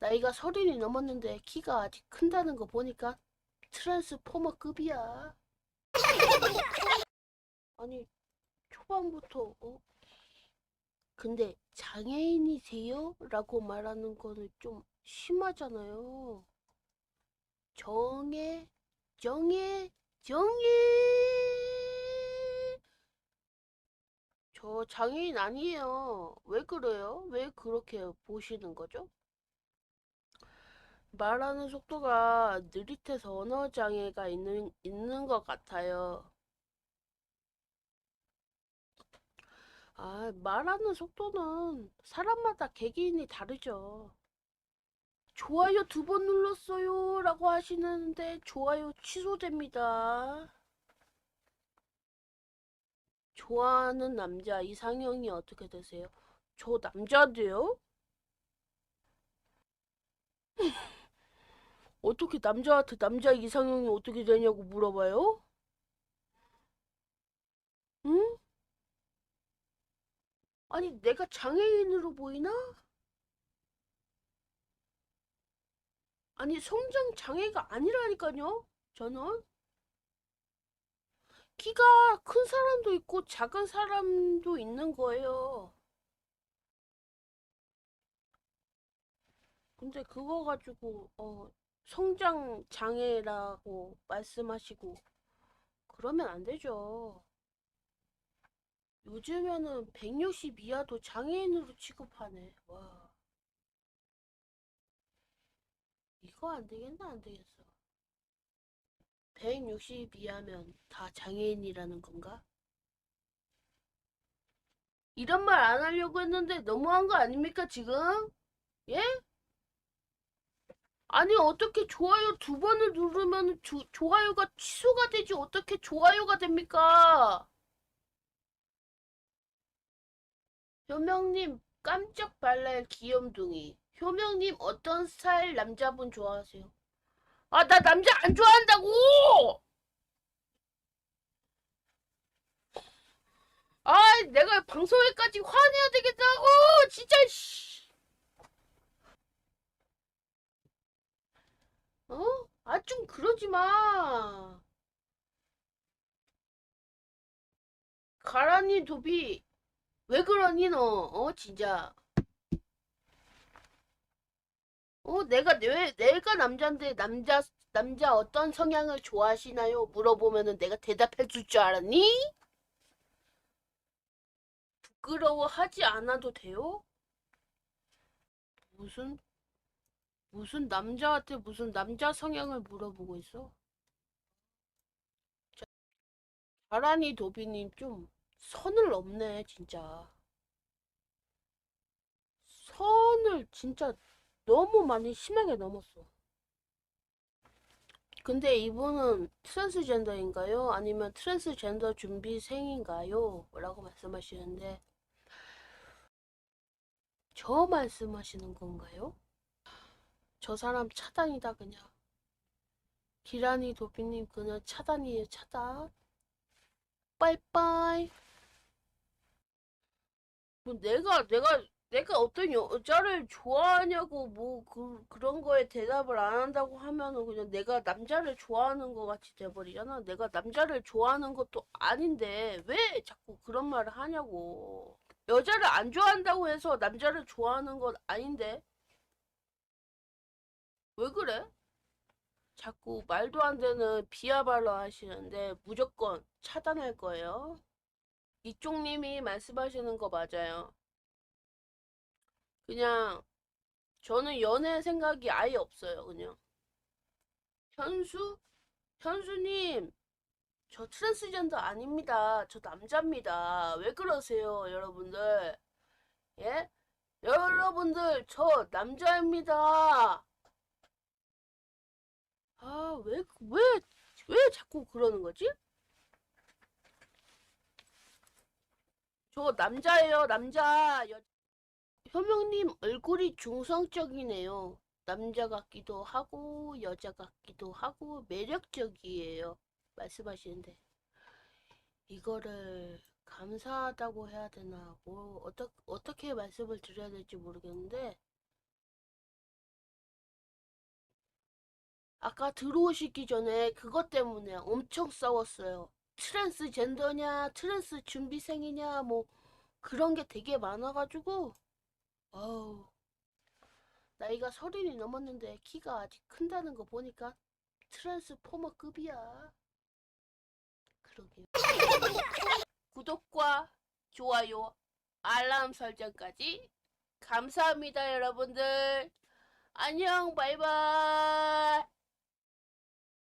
나이가 서른이 넘었는데 키가 아직 큰다는 거 보니까 트랜스포머급이야. 아니, 초반부터, 어? 근데 장애인이세요? 라고 말하는 거는 좀 심하잖아요. 정해, 정해, 정해! 저 장애인 아니에요. 왜 그래요? 왜 그렇게 보시는 거죠? 말하는 속도가 느릿해서 언어 장애가 있는, 있는 것 같아요. 아, 말하는 속도는 사람마다 개개인이 다르죠. 좋아요 두 번 눌렀어요. 라고 하시는데 좋아요 취소됩니다. 좋아하는 남자 이상형이 어떻게 되세요? 저 남자인데요? 어떻게 남자한테 남자 이상형이 어떻게 되냐고 물어봐요? 응? 아니, 내가 장애인으로 보이나? 아니, 성장 장애가 아니라니까요. 저는 키가 큰 사람도 있고 작은 사람도 있는 거예요. 근데 그거 가지고 어, 성장 장애라고 말씀하시고 그러면 안 되죠. 요즘에는 160 이하도 장애인으로 취급하네. 와. 이거 안 되겠나, 안 되겠어. 160 이하면 다 장애인이라는 건가? 이런 말 안 하려고 했는데 너무한 거 아닙니까, 지금? 예? 아니, 어떻게 좋아요 두 번을 누르면 조, 좋아요가 취소가 되지, 어떻게 좋아요가 됩니까? 효명님, 깜짝 발랄 귀염둥이. 효명님, 어떤 스타일 남자분 좋아하세요? 아, 나 남자 안 좋아한다고! 아, 내가 방송에까지 화내야 되겠다고! 진짜, 씨. 어? 아, 좀 그러지 마. 가라니 도비, 왜 그러니, 너? 어, 진짜. 어, 내가, 왜, 내가 남자인데, 남자, 남자 어떤 성향을 좋아하시나요? 물어보면은 내가 대답해 줄 줄 알았니? 부끄러워하지 않아도 돼요? 무슨, 무슨 남자한테 무슨 남자 성향을 물어보고 있어? 자, 가라니 도비님 좀 선을 넘네, 진짜. 선을 진짜 너무 많이 심하게 넘었어. 근데 이분은 트랜스젠더인가요? 아니면 트랜스젠더 준비생인가요? 라고 말씀하시는데, 저 말씀하시는 건가요? 저 사람 차단이다, 그냥. 기란이 도비님, 그냥 차단이에요, 차단. 빠이빠이. 뭐 내가, 내가, 내가 어떤 여자를 좋아하냐고 뭐 그, 그런 거에 대답을 안 한다고 하면은 그냥 내가 남자를 좋아하는 거 같이 돼버리잖아. 내가 남자를 좋아하는 것도 아닌데 왜 자꾸 그런 말을 하냐고. 여자를 안 좋아한다고 해서 남자를 좋아하는 건 아닌데 왜 그래? 자꾸 말도 안 되는 비하발로 하시는데 무조건 차단할 거예요. 이쪽 님이 말씀하시는 거 맞아요. 그냥 저는 연애 생각이 아예 없어요. 그냥 현수? 현수님 저 트랜스젠더 아닙니다. 저 남자입니다. 왜 그러세요, 여러분들? 예? 여러분들 저 남자입니다. 아, 왜, 왜, 왜 자꾸 그러는 거지? 저 남자예요, 남자. 여... 효명님 얼굴이 중성적이네요. 남자 같기도 하고 여자 같기도 하고 매력적이에요. 말씀하시는데 이거를 감사하다고 해야 되나 뭐 어떻게 어떻게 말씀을 드려야 될지 모르겠는데 아까 들어오시기 전에 그것 때문에 엄청 싸웠어요. 트랜스젠더냐, 트랜스 준비생이냐, 뭐 그런 게 되게 많아가지고 어우 나이가 서른이 넘었는데 키가 아직 큰다는 거 보니까 트랜스포머급이야. 그러게요. 구독과 좋아요, 알람 설정까지 감사합니다, 여러분들. 안녕, 바이바이.